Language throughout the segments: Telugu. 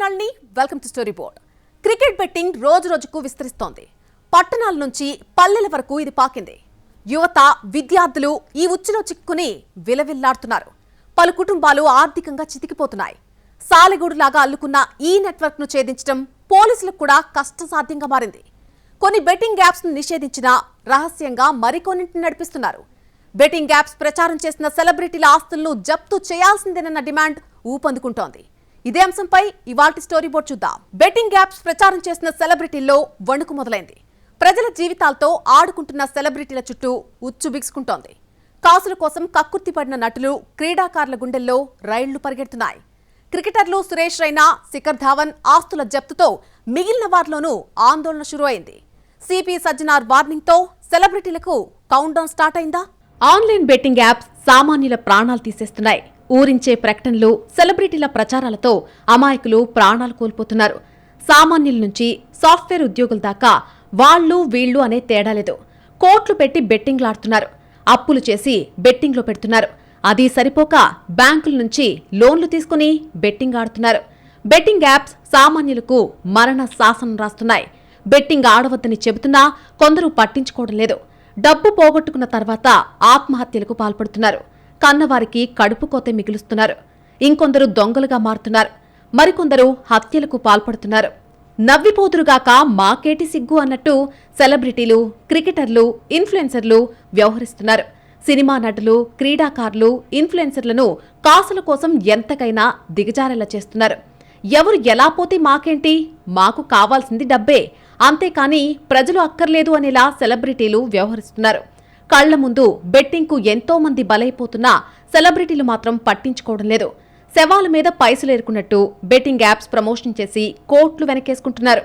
Nalini welcome to story board cricket betting రోజు రోజుకు విస్తరిస్తోంది. పట్టణాల నుంచి పల్లెల వరకు ఇది పాకింది. యువత విద్యార్థులు ఈ ఉచ్చులో చిక్కుని విలవిల్లాడుతున్నారు. పలు కుటుంబాలు ఆర్థికంగా చితికిపోతున్నాయి. సాలెగూడులాగా అల్లుకున్న ఈ నెట్వర్క్ను ఛేదించడం పోలీసులకు కూడా కష్టసాధ్యంగా మారింది. కొన్ని బెట్టింగ్ యాప్స్ను నిషేధించినా రహస్యంగా మరికొన్నింటిని నడిపిస్తున్నారు. బెట్టింగ్ యాప్స్ ప్రచారం చేసిన సెలబ్రిటీల ఆస్తులను జప్తు చేయాల్సిందేనన్న డిమాండ్ ఊపందుకుంటోంది. ఇదే అంశంపై ఇవాల్టి స్టోరీ బోర్డ్ చూద్దాం. బెట్టింగ్ యాప్స్ ప్రచారం చేసిన సెలబ్రిటీల్లో వణుకు మొదలైంది. ప్రజల జీవితాలతో ఆడుకుంటున్న సెలబ్రిటీల చుట్టూ ఉచ్చు బిగుసుకుంటోంది. కాసుల కోసం కక్కుర్తిపడిన నటులు క్రీడాకారుల గుండెల్లో రైళ్ళు పరిగెడుతున్నాయి. క్రికెటర్లు సురేష్ రైనా శిఖర్ ధావన్ ఆస్తుల జప్తుతో మిగిలిన వారిలోనూ ఆందోళన షురువైంది. సిపి సజ్జనార్ వార్నింగ్తో సెలబ్రిటీలకు కౌంట్ డౌన్ స్టార్ట్ అయిందా? ఆన్లైన్ బెట్టింగ్ యాప్స్ సామాన్యుల ప్రాణాలు తీసేస్తున్నాయి. ఊరించే ప్రకటనలు సెలబ్రిటీల ప్రచారాలతో అమాయకులు ప్రాణాలు కోల్పోతున్నారు. సామాన్యుల నుంచి సాఫ్ట్వేర్ ఉద్యోగుల దాకా వాళ్ళు వీళ్ళు అనే తేడా లేదు. కోట్లు పెట్టి బెట్టింగ్లాడుతున్నారు. అప్పులు చేసి బెట్టింగ్లో పెడుతున్నారు. అది సరిపోక బ్యాంకుల నుంచి లోన్లు తీసుకుని బెట్టింగ్ ఆడుతున్నారు బెట్టింగ్ యాప్స్ సామాన్యులకు మరణ శాసనం రాస్తున్నాయి. బెట్టింగ్ ఆడవద్దని చెబుతున్నా కొందరు పట్టించుకోవడం లేదు. డబ్బు పోగొట్టుకున్న తర్వాత ఆత్మహత్యలకు పాల్పడుతున్నారు. కన్నవారికి కడుపు కోతే మిగులుస్తున్నారు. ఇంకొందరు దొంగలుగా మారుతున్నారు. మరికొందరు హత్యలకు పాల్పడుతున్నారు. నవ్విపోదురుగాక మాకేటి సిగ్గు అన్నట్టు సెలబ్రిటీలు క్రికెటర్లు ఇన్ఫ్లుయెన్సర్లు వ్యవహరిస్తున్నారు. సినిమా నటులు క్రీడాకారులు ఇన్ఫ్లుయెన్సర్లను కాసుల కోసం ఎంతకైనా దిగజారేలా చేస్తున్నారు. ఎవరు ఎలా పోతే మాకేంటి? మాకు కావాల్సింది డబ్బే. అంతేకాని ప్రజలు అక్కర్లేదు అనేలా సెలబ్రిటీలు వ్యవహరిస్తున్నారు. కళ్ళ ముందు బెట్టింగ్కు ఎంతో మంది బలైపోతున్నా సెలబ్రిటీలు మాత్రం పట్టించుకోవడం లేదు. శవాల మీద పైసలేరుకున్నట్టు బెట్టింగ్ యాప్స్ ప్రమోషన్ చేసి కోట్లు వెనకేసుకుంటున్నారు.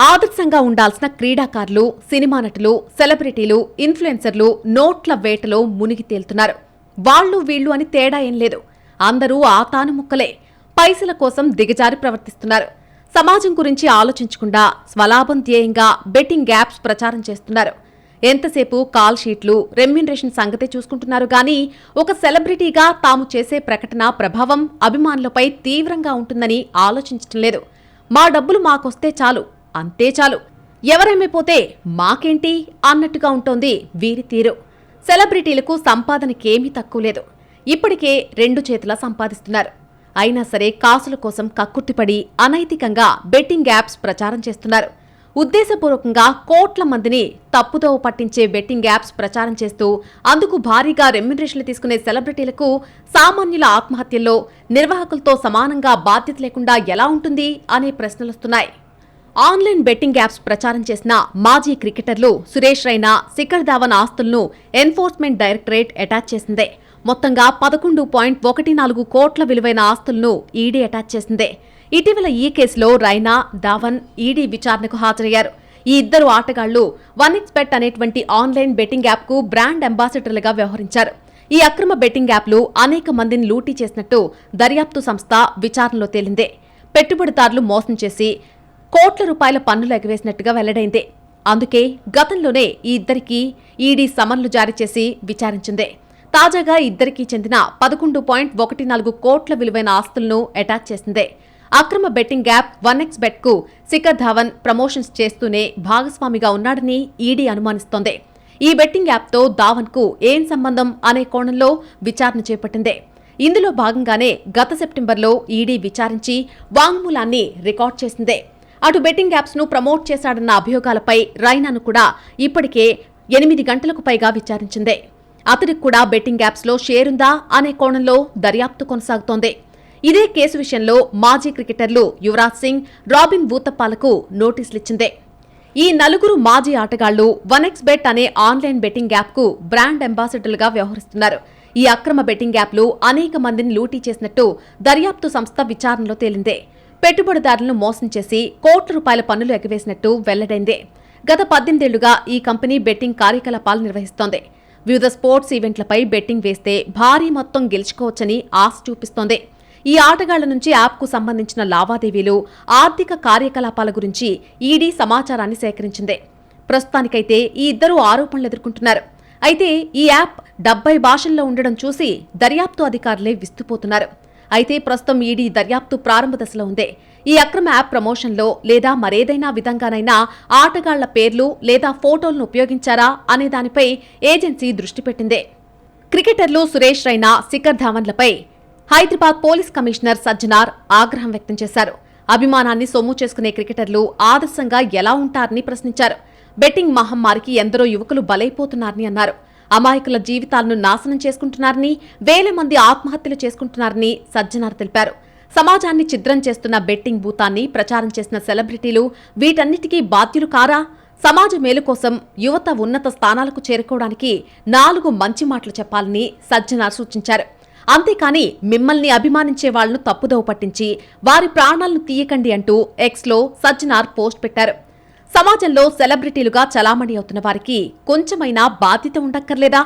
ఆదర్శంగా ఉండాల్సిన క్రీడాకారులు సినిమా నటులు సెలబ్రిటీలు ఇన్ఫ్లుయెన్సర్లు నోట్ల వేటలో మునిగి తేలుతున్నారు. వాళ్ళు వీళ్ళు అని తేడా ఏం లేదు. అందరూ ఆతాను ముక్కలే. పైసల కోసం దిగజారి ప్రవర్తిస్తున్నారు. సమాజం గురించి ఆలోచించకుండా స్వలాభం ధ్యేయంగా బెట్టింగ్ యాప్స్ ప్రచారం చేస్తున్నారు. ఎంతసేపు కాల్ షీట్లు రెమ్యునరేషన్ సంగతే చూసుకుంటున్నారు కానీ ఒక సెలబ్రిటీగా తాము చేసే ప్రకటన ప్రభావం అభిమానులపై తీవ్రంగా ఉంటుందని ఆలోచించటం లేదు. మా డబ్బులు మాకొస్తే చాలు అంతే చాలు. ఎవరేమైపోతే మాకేంటి అన్నట్టుగా ఉంటోంది వీరి తీరు. సెలబ్రిటీలకు సంపాదనకేమీ తక్కువ లేదు. ఇప్పటికే రెండు చేతులా సంపాదిస్తున్నారు. అయినా సరే కాసుల కోసం కక్కుర్తిపడి అనైతికంగా బెట్టింగ్ యాప్స్ ప్రచారం చేస్తున్నారు. ఉద్దేశపూర్వకంగా కోట్ల మందిని తప్పుదోవ పట్టించే బెట్టింగ్ యాప్స్ ప్రచారం చేస్తూ అందుకు భారీగా రెమ్యునరేషన్లు తీసుకునే సెలబ్రిటీలకు సామాన్యుల ఆత్మహత్యల్లో నిర్వాహకులతో సమానంగా బాధ్యత లేకుండా ఎలా ఉంటుంది అనే ప్రశ్నలొస్తున్నాయి ఆన్లైన్ బెట్టింగ్ యాప్స్ ప్రచారం చేసిన మాజీ క్రికెటర్లు సురేష్ రైనా శిఖర్ ధావన్ ఆస్తులను ఎన్ఫోర్స్మెంట్ డైరెక్టరేట్ అటాచ్ చేసిందే. మొత్తంగా పదకొండు పాయింట్ ఒకటి నాలుగు కోట్ల విలువైన ఆస్తులను ఈడీ అటాచ్ చేసిందే. ఇటీవల ఈ కేసులో రైనా ధావన్ ఈడీ విచారణకు హాజరయ్యారు. ఈ ఇద్దరు ఆటగాళ్ళు వన్ ఎక్స్ అనేటువంటి ఆన్లైన్ బెట్టింగ్ యాప్కు బ్రాండ్ అంబాసిడర్లుగా వ్యవహరించారు. ఈ అక్రమ బెట్టింగ్ యాప్లు అనేక మందిని లూటీ చేసినట్టు దర్యాప్తు సంస్థ విచారణలో తేలిందే. పెట్టుబడిదారులు మోసం చేసి కోట్ల రూపాయల పన్నులు ఎగవేసినట్టుగా వెల్లడైంది. అందుకే గతంలోనే ఈ ఇద్దరికి ఈడీ సమన్లు జారీ చేసి విచారించింది. తాజాగా ఇద్దరికీ చెందిన పదకొండు పాయింట్ ఒకటి నాలుగు కోట్ల విలువైన ఆస్తులను అటాచ్ చేసిందే. అక్రమ బెట్టింగ్ యాప్ వన్ ఎక్స్ బెట్కు శిఖర్ ధావన్ ప్రమోషన్స్ చేస్తూనే భాగస్వామిగా ఉన్నాడని ఈడీ అనుమానిస్తోంది. ఈ బెట్టింగ్ యాప్తో ధావన్కు ఏం సంబంధం అనే కోణంలో విచారణ చేపట్టిందే. ఇందులో భాగంగానే గత సెప్టెంబర్లో ఈడీ విచారించి వాంగ్మూలాన్ని రికార్డ్ చేసిందే. అటు బెట్టింగ్ యాప్స్ను ప్రమోట్ చేశాడన్న అభియోగాలపై రైనాను కూడా ఇప్పటికే ఎనిమిది గంటలకు పైగా విచారించింది. అతడికి కూడా బెట్టింగ్ యాప్స్లో షేరుందా అనే కోణంలో దర్యాప్తు కొనసాగుతోంది. ఇదే కేసు విషయంలో మాజీ క్రికెటర్లు యువరాజ్ సింగ్ రాబిన్ బూతప్పాలకు నోటీసులిచ్చిందే. ఈ నలుగురు మాజీ ఆటగాళ్ళు వన్ ఎక్స్ బెట్ అనే ఆన్లైన్ బెట్టింగ్ యాప్కు బ్రాండ్ అంబాసిడర్లుగా వ్యవహరిస్తున్నారు. ఈ అక్రమ బెట్టింగ్ యాప్లు అనేక మందిని లూటీ చేసినట్టు దర్యాప్తు సంస్థ విచారణలో తేలిందే. పెట్టుబడిదారులను మోసం చేసి కోట్ల రూపాయల పన్నులు ఎగవేసినట్టు వెల్లడైందే. గత పద్దెనిమిదేళ్ళుగా ఈ కంపెనీ బెట్టింగ్ కార్యకలాపాలు నిర్వహిస్తోంది. వివిధ స్పోర్ట్స్ ఈవెంట్లపై బెట్టింగ్ వేస్తే భారీ మొత్తం గెలుచుకోవచ్చని ఆశ చూపిస్తోంది. ఈ ఆటగాళ్ళ నుంచి యాప్కు సంబంధించిన లావాదేవీలు ఆర్థిక కార్యకలాపాల గురించి ఈడీ సమాచారాన్ని సేకరించింది. ప్రస్తుతానికైతే ఈ ఇద్దరు ఆరోపణలు ఎదుర్కొంటున్నారు. అయితే ఈ యాప్ డెబ్బై భాషల్లో ఉండడం చూసి దర్యాప్తు అధికారులే విస్తుపోతున్నారు. అయితే ప్రస్తుతం ఈడీ దర్యాప్తు ప్రారంభ దశలో ఉంది. ఈ అక్రమ యాప్ ప్రమోషన్లో లేదా మరేదైనా విధంగానైనా ఆటగాళ్ళ పేర్లు లేదా ఫోటోలను ఉపయోగించారా అనే దానిపై ఏజెన్సీ దృష్టి పెట్టింది. క్రికెటర్లు సురేష్ రైనా శిఖర్ ధావన్లపై హైదరాబాద్ పోలీస్ కమిషనర్ సజ్జనార్ ఆగ్రహం వ్యక్తం చేశారు. అభిమానాన్ని సొమ్ము చేసుకునే క్రికెటర్లు ఆదర్శంగా ఎలా ఉంటారని ప్రశ్నించారు. బెట్టింగ్ మహమ్మారికి ఎందరో యువకులు బలైపోతున్నారని అన్నారు. అమాయకుల జీవితాలను నాశనం చేసుకుంటున్నారని వేల మంది ఆత్మహత్యలు చేసుకుంటున్నారని సజ్జనార్ తెలిపారు. సమాజాన్ని ఛిద్రం చేస్తున్న బెట్టింగ్ భూతాన్ని ప్రచారం చేసిన సెలబ్రిటీలు వీటన్నిటికీ బాధ్యులు కారా? సమాజ మేలు కోసం యువత ఉన్నత స్థానాలకు చేరుకోవడానికి నాలుగు మంచి మాటలు చెప్పాలని సజ్జనార్ సూచించారు. అంతేకాని మిమ్మల్ని అభిమానించే వాళ్ళను తప్పుదోవ పట్టించి వారి ప్రాణాలను తీయకండి అంటూ ఎక్స్లో సజ్జనార్ పోస్ట్ పెట్టారు. సమాజంలో సెలబ్రిటీలుగా చలామణి అవుతున్న వారికి కొంచెమైనా బాధ్యత ఉండక్కర్లేదా?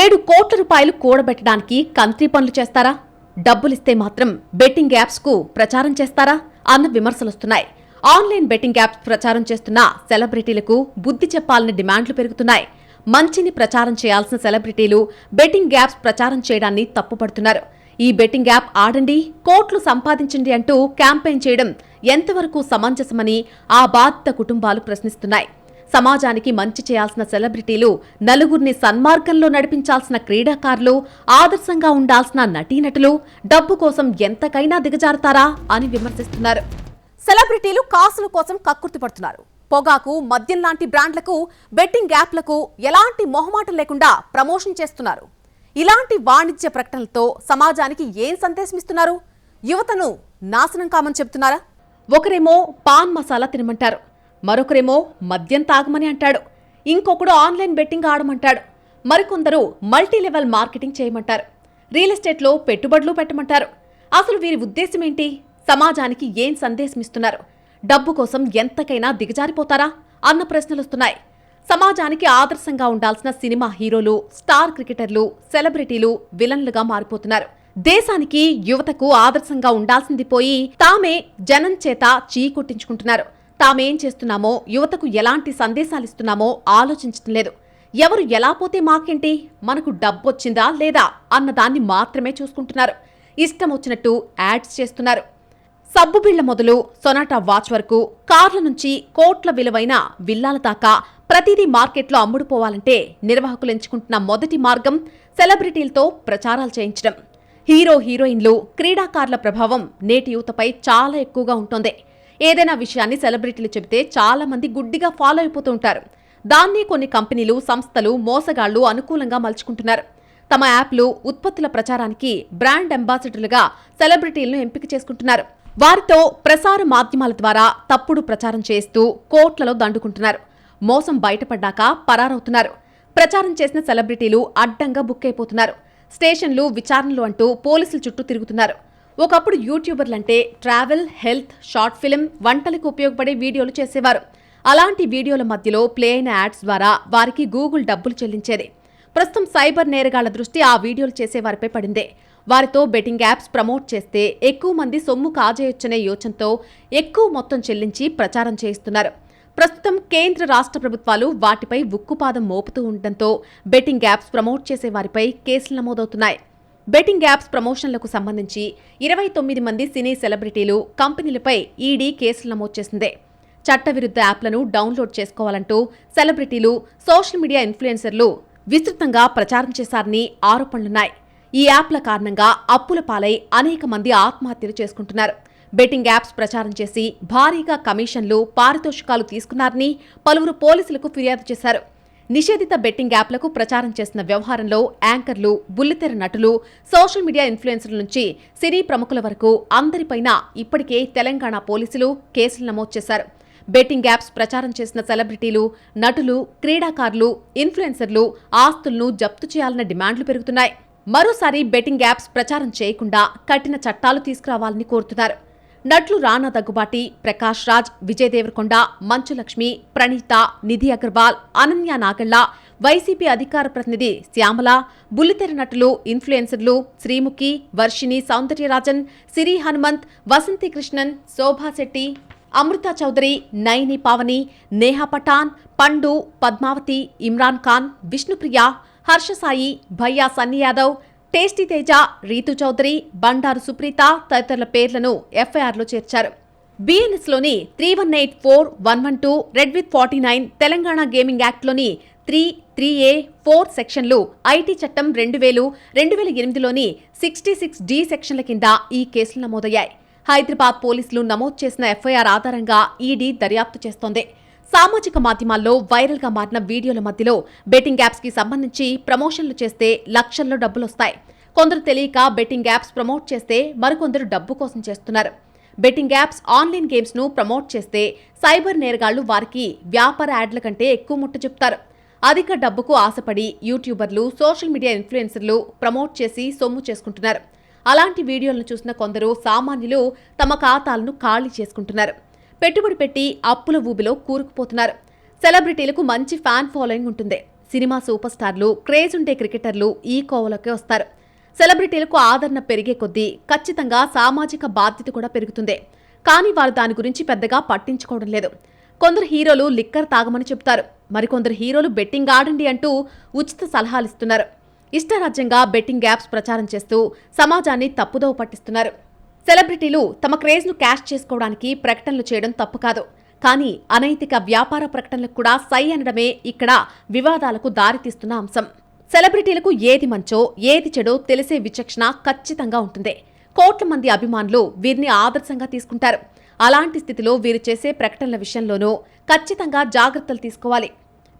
ఏడు కోట్ల రూపాయలు కూడబెట్టడానికి కంత్రి పనులు చేస్తారా? డబ్బులిస్తే మాత్రం బెట్టింగ్ యాప్స్కు ప్రచారం చేస్తారా? అన్న విమర్శలొస్తున్నాయి. ఆన్లైన్ బెట్టింగ్ యాప్స్ ప్రచారం చేస్తున్న సెలబ్రిటీలకు బుద్ధి చెప్పాలని డిమాండ్లు పెరుగుతున్నాయి. మంచిని ప్రచారం చేయాల్సిన సెలబ్రిటీలు బెట్టింగ్ యాప్స్ ప్రచారం చేయడాన్ని తప్పుపడుతున్నారు. ఈ బెట్టింగ్ యాప్ ఆడండి కోట్లు సంపాదించండి అంటూ క్యాంపెయిన్ చేయడం ఎంతవరకు సమంజసమని ఆ బాధిత కుటుంబాలు ప్రశ్నిస్తున్నాయి. సమాజానికి మంచి చేయాల్సిన సెలబ్రిటీలు నలుగురిని సన్మార్గంలో నడిపించాల్సిన క్రీడాకారులు ఆదర్శంగా ఉండాల్సిన నటీనటులు డబ్బు కోసం ఎంతకైనా దిగజారుతారా అని విమర్శిస్తున్నారు. సెలబ్రిటీలు కాసుల కోసం కక్కుర్తి పడుతున్నారు. పొగాకు మద్యం లాంటి బ్రాండ్లకు బెట్టింగ్ యాప్లకు ఎలాంటి మొహమాటం లేకుండా ప్రమోషన్ చేస్తున్నారు. ఇలాంటి వాణిజ్య ప్రకటనలతో సమాజానికి ఏం సందేశమిస్తున్నారు? యువతను నాశనం కామని చెప్తున్నారా ఒకరేమో పాన్ మసాలా తినమంటారు మరొకరేమో మద్యం తాగమని అంటాడు ఇంకొకడు ఆన్లైన్ బెట్టింగ్ ఆడమంటాడు మరికొందరు మల్టీ లెవెల్ మార్కెటింగ్ చేయమంటారు రియల్ ఎస్టేట్లో పెట్టుబడులు పెట్టమంటారు. అసలు వీరి ఉద్దేశం ఏంటి సమాజానికి ఏం సందేశం ఇస్తున్నారు డబ్బు కోసం ఎంతకైనా దిగజారిపోతారా? అన్న ప్రశ్నలొస్తున్నాయి. సమాజానికి ఆదర్శంగా ఉండాల్సిన సినిమా హీరోలు స్టార్ క్రికెటర్లు సెలబ్రిటీలు విలన్లుగా మారిపోతున్నారు. దేశానికి యువతకు ఆదర్శంగా ఉండాల్సింది పోయి తామే జనం చేత చీ కొట్టించుకుంటున్నారు. తామేం చేస్తున్నామో యువతకు ఎలాంటి సందేశాలిస్తున్నామో ఆలోచించటం లేదు. ఎవరు ఎలా పోతే మాకేంటి? మనకు డబ్బొచ్చిందా లేదా? అన్నదాన్ని మాత్రమే చూసుకుంటున్నారు. ఇష్టం వచ్చినట్టు యాడ్స్ చేస్తున్నారు. సబ్బు బిళ్ళ మొదలు సొనాటా వాచ్ వరకు కార్ల నుంచి కోట్ల విలువైన విల్లాల దాకా ప్రతిదీ మార్కెట్లో అమ్ముడుపోవాలంటే నిర్వాహకులు ఎంచుకుంటున్న మొదటి మార్గం సెలబ్రిటీలతో ప్రచారాలు చేయించడం. హీరో హీరోయిన్లు క్రీడాకారుల ప్రభావం నేటి యువతపై చాలా ఎక్కువగా ఉంటుంది. ఏదైనా విషయాన్ని సెలబ్రిటీలు చెబితే చాలా మంది గుడ్డిగా ఫాలో అయిపోతూ ఉంటారు. దాన్ని కొన్ని కంపెనీలు సంస్థలు మోసగాళ్ళు అనుకూలంగా మలుచుకుంటున్నారు. తమ యాప్లు ఉత్పత్తుల ప్రచారానికి బ్రాండ్ అంబాసిడర్లుగా సెలబ్రిటీలను ఎంపిక చేసుకుంటున్నారు. వారితో ప్రసార మాధ్యమాల ద్వారా తప్పుడు ప్రచారం చేస్తూ కోట్లలో దండుకుంటున్నారు. మోసం బయటపడ్డాక పరారవుతున్నారు. ప్రచారం చేసిన సెలబ్రిటీలు అడ్డంగా బుక్ అయిపోతున్నారు. స్టేషన్లు విచారణలు అంటూ పోలీసుల చుట్టూ తిరుగుతున్నారు. ఒకప్పుడు యూట్యూబర్లంటే ట్రావెల్ హెల్త్ షార్ట్ ఫిల్మ్ వంటలకు ఉపయోగపడే వీడియోలు చేసేవారు. అలాంటి వీడియోల మధ్యలో ప్లే అయిన యాడ్స్ ద్వారా వారికి గూగుల్ డబ్బులు చెల్లించేది. ప్రస్తుతం సైబర్ నేరగాళ్ళ దృష్టి ఆ వీడియోలు చేసేవారిపై పడిందే. వారితో బెట్టింగ్ యాప్స్ ప్రమోట్ చేస్తే ఎక్కువ మంది సొమ్ము కాజేయొచ్చనే యోచనతో ఎక్కువ మొత్తం చెల్లించి ప్రచారం చేయిస్తున్నారు. ప్రస్తుతం కేంద్ర రాష్ట్ర ప్రభుత్వాలు వాటిపై ఉక్కుపాదం మోపుతూ ఉండటంతో బెట్టింగ్ యాప్స్ ప్రమోట్ చేసే వారిపై కేసులు నమోదవుతున్నాయి. బెట్టింగ్ యాప్స్ ప్రమోషన్లకు సంబంధించి ఇరవై తొమ్మిది మంది సినీ సెలబ్రిటీలు కంపెనీలపై ఈడీ కేసులు నమోదు చేసిందే. చట్టవిరుద్ధ యాప్లను డౌన్లోడ్ చేసుకోవాలంటూ సెలబ్రిటీలు సోషల్ మీడియా ఇన్ఫ్లుయెన్సర్లు విస్తృతంగా ప్రచారం చేశారని ఆరోపణలున్నాయి. ఈ యాప్ల కారణంగా అప్పుల పాలై అనేక మంది ఆత్మహత్యలు చేసుకుంటున్నారు. బెట్టింగ్ యాప్స్ ప్రచారం చేసి భారీగా కమిషన్లు పారితోషికాలు తీసుకున్నారని పలువురు పోలీసులకు ఫిర్యాదు చేశారు. నిషేధిత బెట్టింగ్ యాప్లకు ప్రచారం చేసిన వ్యవహారంలో యాంకర్లు బుల్లితెర నటులు సోషల్ మీడియా ఇన్ఫ్లుయెన్సర్ల నుంచి సినీ ప్రముఖుల వరకు అందరిపైన ఇప్పటికే తెలంగాణ పోలీసులు కేసులు నమోదు చేశారు. బెట్టింగ్ యాప్స్ ప్రచారం చేసిన సెలబ్రిటీలు నటులు క్రీడాకారులు ఇన్ఫ్లుయెన్సర్లు ఆస్తులను జప్తు చేయాలన్న డిమాండ్లు పెరుగుతున్నాయి. మరోసారి బెట్టింగ్ యాప్స్ ప్రచారం చేయకుండా కఠిన చట్టాలు తీసుకురావాలని కోరుతున్నారు. నట్లు రానా దగ్గుబాటి ప్రకాష్ రాజ్ విజయ్ దేవరకొండ మంచు లక్ష్మి ప్రణీత నిధి అగర్వాల్ అనన్య నాగళ్ళ వైసీపీ అధికార ప్రతినిధి శ్యామల బుల్లితెర నటులు ఇన్ఫ్లుయెన్సర్లు శ్రీముఖి వర్షిణి సౌందర్యరాజన్ సిరి హనుమంత్ వసంతి కృష్ణన్ శోభాశెట్టి అమృత చౌదరి నయని పావని నేహా పఠాన్ పండు పద్మావతి ఇమ్రాన్ ఖాన్ విష్ణుప్రియ హర్షసాయి భయ్యా సన్నీ యాదవ్ టేస్టీ తేజ రీతు చౌదరి బండారు సుప్రీత తదితరుల పేర్లను ఎఫ్ఐఆర్లో చేర్చారు. బీఎన్ఎస్లోని three one eight four one one two read with forty nine Telangana gaming యాక్ట్లోని three three A four సెక్షన్లు ఐటీ చట్టం రెండు వేలు రెండు వేల ఎనిమిదిలోని సిక్స్టీ సిక్స్ డి సెక్షన్ల కింద ఈ కేసులు నమోదయ్యాయి. హైదరాబాద్ పోలీసులు నమోదు చేసిన ఎఫ్ఐఆర్ ఆధారంగా ఈడీ దర్యాప్తు చేస్తోంది. సామాజిక మాధ్యమాల్లో వైరల్గా మారిన వీడియోల మధ్యలో బెట్టింగ్ యాప్స్కి సంబంధించి ప్రమోషన్లు చేస్తే లక్షల్లో డబ్బులొస్తాయి. కొందరు తెలియక బెట్టింగ్ యాప్స్ ప్రమోట్ చేస్తే మరికొందరు డబ్బు కోసం చేస్తున్నారు. బెట్టింగ్ యాప్స్ ఆన్లైన్ గేమ్స్ను ప్రమోట్ చేస్తే సైబర్ నేరగాళ్ళు వారికి వ్యాపార యాడ్ల కంటే ఎక్కువ ముట్ట చెప్తారు. అధిక డబ్బుకు ఆశపడి యూట్యూబర్లు సోషల్ మీడియా ఇన్ఫ్లుయెన్సర్లు ప్రమోట్ చేసి సొమ్ము చేసుకుంటున్నారు. అలాంటి వీడియోలను చూసిన కొందరు సామాన్యులు తమ ఖాతాలను ఖాళీ చేసుకుంటున్నారు. పెట్టుబడి పెట్టి అప్పుల ఊబిలో కూరుకుపోతున్నారు. సెలబ్రిటీలకు మంచి ఫ్యాన్ ఫాలోయింగ్ ఉంటుంది. సినిమా సూపర్ స్టార్లు క్రేజ్ ఉండే క్రికెటర్లు ఈ కోవలోకి వస్తారు. సెలబ్రిటీలకు ఆదరణ పెరిగే కొద్దీ ఖచ్చితంగా సామాజిక బాధ్యత కూడా పెరుగుతుంది. కానీ వారు దాని గురించి పెద్దగా పట్టించుకోవడం లేదు. కొందరు హీరోలు లిక్కర్ తాగమని చెప్తారు మరికొందరు హీరోలు బెట్టింగ్ ఆడండి అంటూ ఉచిత సలహాలు ఇస్తున్నారు ఇష్టరాజ్యంగా బెట్టింగ్ యాప్స్ ప్రచారం చేస్తూ సమాజాన్ని తప్పుదోవ పట్టిస్తున్నారు. సెలబ్రిటీలు తమ క్రేజ్ను క్యాష్ చేసుకోవడానికి ప్రకటనలు చేయడం తప్పు కాదు. కానీ అనైతిక వ్యాపార ప్రకటనలకు కూడా సై అనడమే ఇక్కడ వివాదాలకు దారితీస్తున్న అంశం. సెలబ్రిటీలకు ఏది మంచో ఏది చెడో తెలిసే విచక్షణ ఖచ్చితంగా ఉంటుంది. కోట్ల మంది అభిమానులు వీరిని ఆదర్శంగా తీసుకుంటారు. అలాంటి స్థితిలో వీరు చేసే ప్రకటనల విషయంలోనూ ఖచ్చితంగా జాగ్రత్తలు తీసుకోవాలి.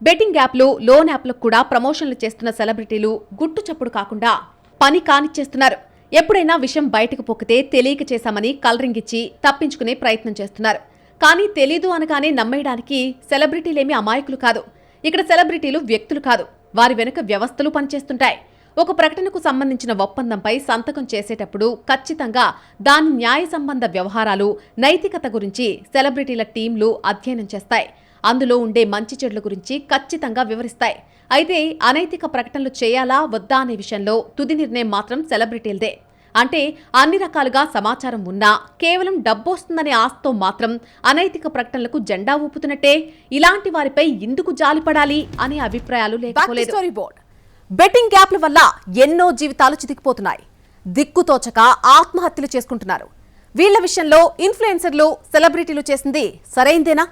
బెట్టింగ్ యాప్లు లోన్ యాప్లకు కూడా ప్రమోషన్లు చేస్తున్న సెలబ్రిటీలు గుట్టు చప్పుడు కాకుండా పని కానిచ్చేస్తున్నారు. ఎప్పుడైనా విషయం బయటకు పొక్కితే తెలియక చేశామని కలరింగిచ్చి తప్పించుకునే ప్రయత్నం చేస్తున్నారు. కానీ తెలీదు అనగానే నమ్మేయడానికి సెలబ్రిటీలేమి అమాయకులు కాదు. ఇక్కడ సెలబ్రిటీలు వ్యక్తులు కాదు. వారి వెనుక వ్యవస్థలు పనిచేస్తుంటాయి. ఒక ప్రకటనకు సంబంధించిన ఒప్పందంపై సంతకం చేసేటప్పుడు ఖచ్చితంగా దాని న్యాయ సంబంధ వ్యవహారాలు నైతికత గురించి సెలబ్రిటీల టీంలు అధ్యయనం చేస్తాయి. అందులో ఉండే మంచి చెడుల గురించి ఖచ్చితంగా వివరిస్తాయి. అయితే అనైతిక ప్రకటనలు చేయాలా వద్దా అనే విషయంలో తుది నిర్ణయం మాత్రం సెలబ్రిటీలదే. అంటే అన్ని రకాలుగా సమాచారం ఉన్నా కేవలం డబ్బొస్తుందనే ఆశతో మాత్రం అనైతిక ప్రకటనలకు జెండా ఊపుతున్నట్టే ఇలాంటి వారిపై ఎందుకు జాలిపడాలి అనే అభిప్రాయాలు లేకపోలేదు. బెట్టింగ్ యాప్ల వల్ల ఎన్నో జీవితాలు చితికిపోతున్నాయి. దిక్కుతోచక ఆత్మహత్యలు చేసుకుంటున్నారు. వీళ్ళ విషయంలో ఇన్ఫ్లుయెన్సర్లు సెలబ్రిటీలు చేసింది సరైందేనా?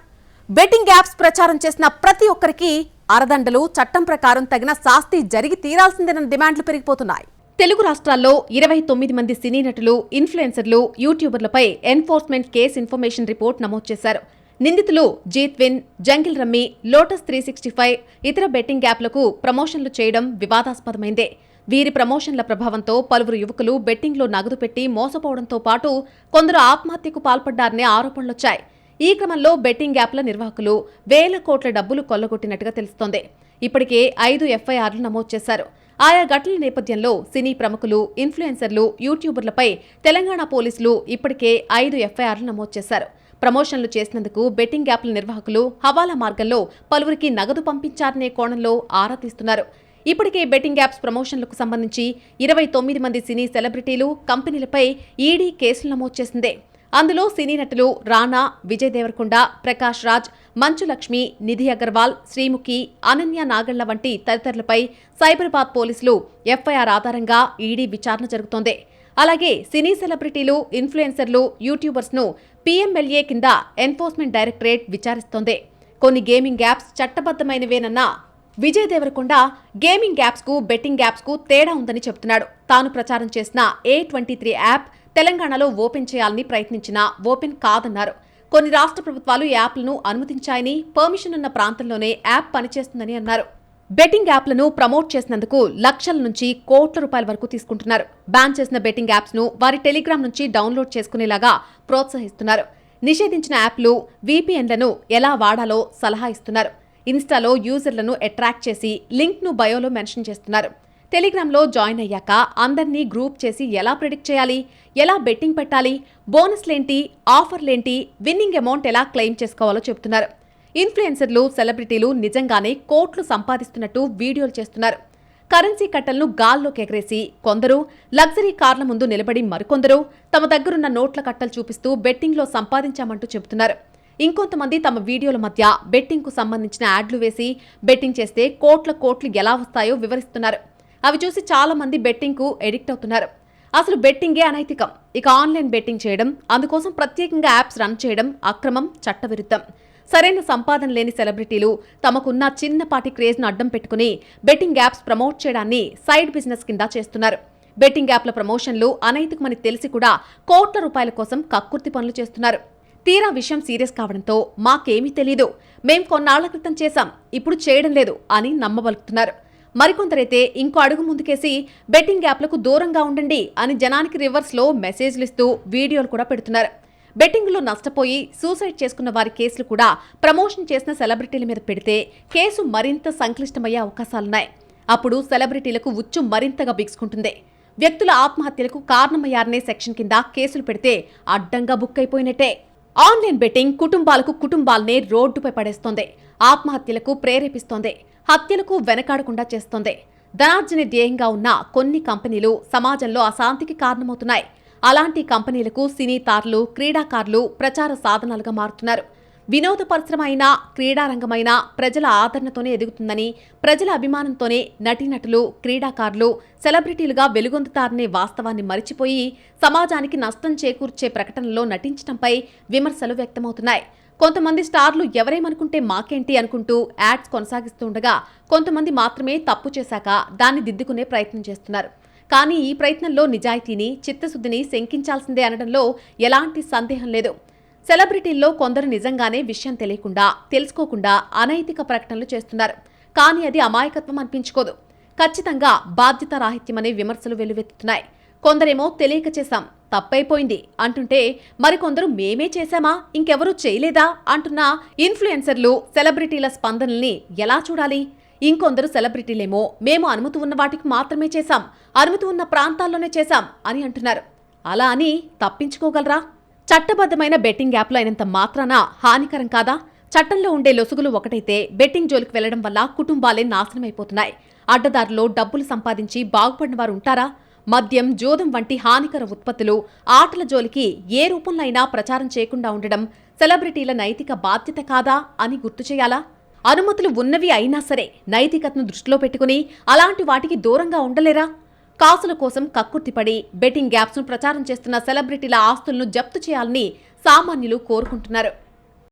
బెట్టింగ్ యాప్స్ ప్రచారం చేసిన ప్రతి ఒక్కరికి అరదండలు చట్టం ప్రకారం తగిన శాస్తి జరిగి తీరాల్సిందేనన్న డిమాండ్లు పెరిగిపోతున్నాయి. తెలుగు రాష్ట్రాల్లో ఇరవై తొమ్మిది మంది సినీ నటులు ఇన్ఫ్లుయెన్సర్లు యూట్యూబర్లపై ఎన్ఫోర్స్మెంట్ కేస్ ఇన్ఫర్మేషన్ రిపోర్ట్ నమోదు చేశారు. నిందితులు Jeetwin jungle rummy lotus three sixty five ఇతర బెట్టింగ్ యాప్లకు ప్రమోషన్లు చేయడం వివాదాస్పదమైందే. వీరి ప్రమోషన్ల ప్రభావంతో పలువురు యువకులు బెట్టింగ్లో నగదు పెట్టి మోసపోవడంతో పాటు కొందరు ఆత్మహత్యకు పాల్పడ్డారనే ఆరోపణలొచ్చాయి. ఈ క్రమంలో బెట్టింగ్ యాప్ల నిర్వాహకులు వేల కోట్ల డబ్బులు కొల్లగొట్టినట్టుగా తెలుస్తోంది. ఇప్పటికే ఐదు ఎఫ్ఐఆర్లు నమోదు చేశారు. ఆయా ఘటనల నేపథ్యంలో సినీ ప్రముఖులు ఇన్ఫ్లుయెన్సర్లు యూట్యూబర్లపై తెలంగాణ పోలీసులు ఇప్పటికే ఐదు ఎఫ్ఐఆర్లు నమోదు చేశారు. ప్రమోషన్లు చేసినందుకు బెట్టింగ్ యాప్ల నిర్వాహకులు హవాలా మార్గంలో పలువురికి నగదు పంపించారనే కోణంలో ఆరా తీస్తున్నారు. ఇప్పటికే బెట్టింగ్ యాప్స్ ప్రమోషన్లకు సంబంధించి ఇరవై తొమ్మిది మంది సినీ సెలబ్రిటీలు కంపెనీలపై ఈడీ కేసులు నమోదు చేసిందే. అందులో సినీ నటులు రానా విజయ్ దేవరకొండ ప్రకాష్ రాజ్ మంచు లక్ష్మి నిధి అగర్వాల్ శ్రీముఖి అనన్య నాగళ్ళ వంటి తదితరులపై సైబరాబాద్ పోలీసులు ఎఫ్ఐఆర్ ఆధారంగా ఈడీ విచారణ జరుగుతోంది. అలాగే సినీ సెలబ్రిటీలు ఇన్ఫ్లుయెన్సర్లు యూట్యూబర్స్ను పీఎంఎల్ఏ కింద ఎన్ఫోర్స్మెంట్ డైరెక్టరేట్ విచారిస్తోంది. కొన్ని గేమింగ్ యాప్స్ చట్టబద్దమైనవేనన్న విజయ్ దేవరకొండ గేమింగ్ యాప్స్కు బెట్టింగ్ యాప్స్కు తేడా ఉందని చెబుతున్నాడు. తాను ప్రచారం చేసిన ఏ ట్వంటీ త్రీ యాప్ తెలంగాణలో ఓపెన్ చేయాలని ప్రయత్నించినా ఓపెన్ కాదన్నారు. కొన్ని రాష్ట్ర ప్రభుత్వాలు యాప్లను అనుమతించాయని పర్మిషన్ ఉన్న ప్రాంతంలోనే యాప్ పనిచేస్తుందని అన్నారు. బెట్టింగ్ యాప్లను ప్రమోట్ చేసినందుకు లక్షల నుంచి కోట్ల రూపాయల వరకు తీసుకుంటున్నారు. బ్యాన్ చేసిన బెట్టింగ్ యాప్స్ను వారి టెలిగ్రామ్ నుంచి డౌన్లోడ్ చేసుకునేలాగా ప్రోత్సహిస్తున్నారు. నిషేధించిన యాప్లు వీపీఎన్లను ఎలా వాడాలో సలహా ఇస్తున్నారు. ఇన్స్టాలో యూజర్లను అట్రాక్ట్ చేసి లింక్ను బయోలో మెన్షన్ చేస్తున్నారు. టెలిగ్రామ్లో జాయిన్ అయ్యాక అందరినీ గ్రూప్ చేసి ఎలా ప్రిడిక్ట్ చేయాలి? ఎలా బెట్టింగ్ పెట్టాలి? బోనస్లేంటి ఆఫర్లేంటి విన్నింగ్ అమౌంట్ ఎలా క్లెయిమ్ చేసుకోవాలో చెబుతున్నారు ఇన్ఫ్లుయెన్సర్లు సెలబ్రిటీలు నిజంగానే కోట్లు సంపాదిస్తున్నట్టు వీడియోలు చేస్తున్నారు. కరెన్సీ కట్టలను గాల్లోకి ఎగరేసి కొందరు లగ్జరీ కార్ల ముందు నిలబడి మరికొందరు తమ దగ్గరున్న నోట్ల కట్టలు చూపిస్తూ బెట్టింగ్లో సంపాదించామంటూ చెబుతున్నారు. ఇంకొంతమంది తమ వీడియోల మధ్య బెట్టింగ్కు సంబంధించిన యాడ్లు వేసి బెట్టింగ్ చేస్తే కోట్ల కోట్లు ఎలా వస్తాయో వివరిస్తున్నారు. అవి చూసి చాలా మంది ఎడిక్ట్ అవుతున్నారు. అసలు బెట్టింగే అనైతికం. ఇక ఆన్లైన్ బెట్టింగ్ చేయడం అందుకోసం ప్రత్యేకంగా యాప్స్ రన్ చేయడం అక్రమం చట్టవిరుద్ధం. సరైన సంపాదన లేని సెలబ్రిటీలు తమకున్న చిన్నపాటి క్రేజ్ను అడ్డం పెట్టుకుని బెట్టింగ్ యాప్స్ ప్రమోట్ చేయడాన్ని సైడ్ బిజినెస్ కింద చేస్తున్నారు. బెట్టింగ్ యాప్ల ప్రమోషన్లు అనైతికమని తెలిసి కూడా కోట్ల రూపాయల కోసం కక్కుర్తి పనులు చేస్తున్నారు. తీరా విషయం సీరియస్ కావడంతో మాకేమీ తెలీదు. మేం కొన్నాళ్ళ క్రితం చేశాం ఇప్పుడు చేయడం లేదు అని నమ్మబలుకుతున్నారు. మరికొందరైతే ఇంకో అడుగు ముందుకేసి బెట్టింగ్ యాప్లకు దూరంగా ఉండండి అని జనానికి రివర్స్లో మెసేజ్లు ఇస్తూ వీడియోలు కూడా పెడుతున్నారు. బెట్టింగ్లో నష్టపోయి సూసైడ్ చేసుకున్న వారి కేసులు కూడా ప్రమోషన్ చేసిన సెలబ్రిటీల మీద పెడితే కేసు మరింత సంక్లిష్టమయ్యే అవకాశాలున్నాయి. అప్పుడు సెలబ్రిటీలకు ఉచ్చు మరింతగా బిగుసుకుంటుంది. వ్యక్తుల ఆత్మహత్యలకు కారణమయ్యారనే సెక్షన్ కింద కేసులు పెడితే అడ్డంగా బుక్ అయిపోయినట్టే. ఆన్లైన్ బెట్టింగ్ కుటుంబాలకు కుటుంబాలనే రోడ్డుపై పడేస్తోంది. ఆత్మహత్యలకు ప్రేరేపిస్తోంది. హత్యలకు వెనకాడకుండా చేస్తోంది. ధనార్జన ధ్యేయంగా ఉన్న కొన్ని కంపెనీలు సమాజంలో అశాంతికి కారణమవుతున్నాయి. అలాంటి కంపెనీలకు సినీతారులు క్రీడాకారులు ప్రచార సాధనాలుగా మారుతున్నారు. వినోద పరిశ్రమ అయినా క్రీడారంగమైన ప్రజల ఆదరణతోనే ఎదుగుతుందని ప్రజల అభిమానంతోనే నటీనటులు క్రీడాకారులు సెలబ్రిటీలుగా వెలుగొందుతారనే వాస్తవాన్ని మరిచిపోయి సమాజానికి నష్టం చేకూర్చే ప్రకటనలో నటించడంపై విమర్శలు వ్యక్తమవుతున్నాయి. కొంతమంది స్టార్లు ఎవరేమనుకుంటే మాకేంటి అనుకుంటూ యాడ్స్ కొనసాగిస్తుండగా కొంతమంది మాత్రమే తప్పు చేశాక దాన్ని దిద్దుకునే ప్రయత్నం చేస్తున్నారు. కానీ ఈ ప్రయత్నంలో నిజాయితీని చిత్తశుద్ధిని శంకించాల్సిందే అనడంలో ఎలాంటి సందేహం లేదు. సెలబ్రిటీల్లో కొందరు నిజంగానే విషయం తెలియకుండా తెలుసుకోకుండా అనైతిక ప్రకటనలు చేస్తున్నారు. కానీ అది అమాయకత్వం అనిపించుకోదు. ఖచ్చితంగా బాధ్యత రాహిత్యమనే విమర్శలు వెల్లువెత్తుతున్నాయి. కొందరేమో తెలియక చేశాం తప్పైపోయింది. అంటుంటే మరికొందరు మేమే చేశామా? ఇంకెవరూ చేయలేదా? అంటున్న ఇన్ఫ్లుయెన్సర్లు సెలబ్రిటీల స్పందనల్ని ఎలా చూడాలి? ఇంకొందరు సెలబ్రిటీలేమో మేము అనుమతి ఉన్న వాటికి మాత్రమే చేశాం అనుమతి ఉన్న ప్రాంతాల్లోనే చేశాం అని అంటున్నారు. అలా అని తప్పించుకోగలరా? చట్టబద్ధమైన బెట్టింగ్ యాప్లు అయినంత మాత్రాన హానికరం కాదా? చట్టంలో ఉండే లొసుగులు ఒకటైతే బెట్టింగ్ జోలికి వెళ్ళడం వల్ల కుటుంబాలే నాశనమైపోతున్నాయి. అడ్డదారులో డబ్బులు సంపాదించి బాగుపడిన వారు ఉంటారా? మద్యం జూదం వంటి హానికర ఉత్పత్తులు ఆటల జోలికి ఏ రూపంలో అయినా ప్రచారం చేయకుండా ఉండడం సెలబ్రిటీల నైతిక బాధ్యత కాదా అని గుర్తు చేయాలా? అనుమతులు ఉన్నవి అయినా సరే నైతికతను దృష్టిలో పెట్టుకుని అలాంటి వాటికి దూరంగా ఉండలేరా? కాసుల కోసం కక్కుర్తిపడి బెట్టింగ్ యాప్స్ను ప్రచారం చేస్తున్న సెలబ్రిటీల ఆస్తులను జప్తు చేయాలని సామాన్యులు కోరుకుంటున్నారు.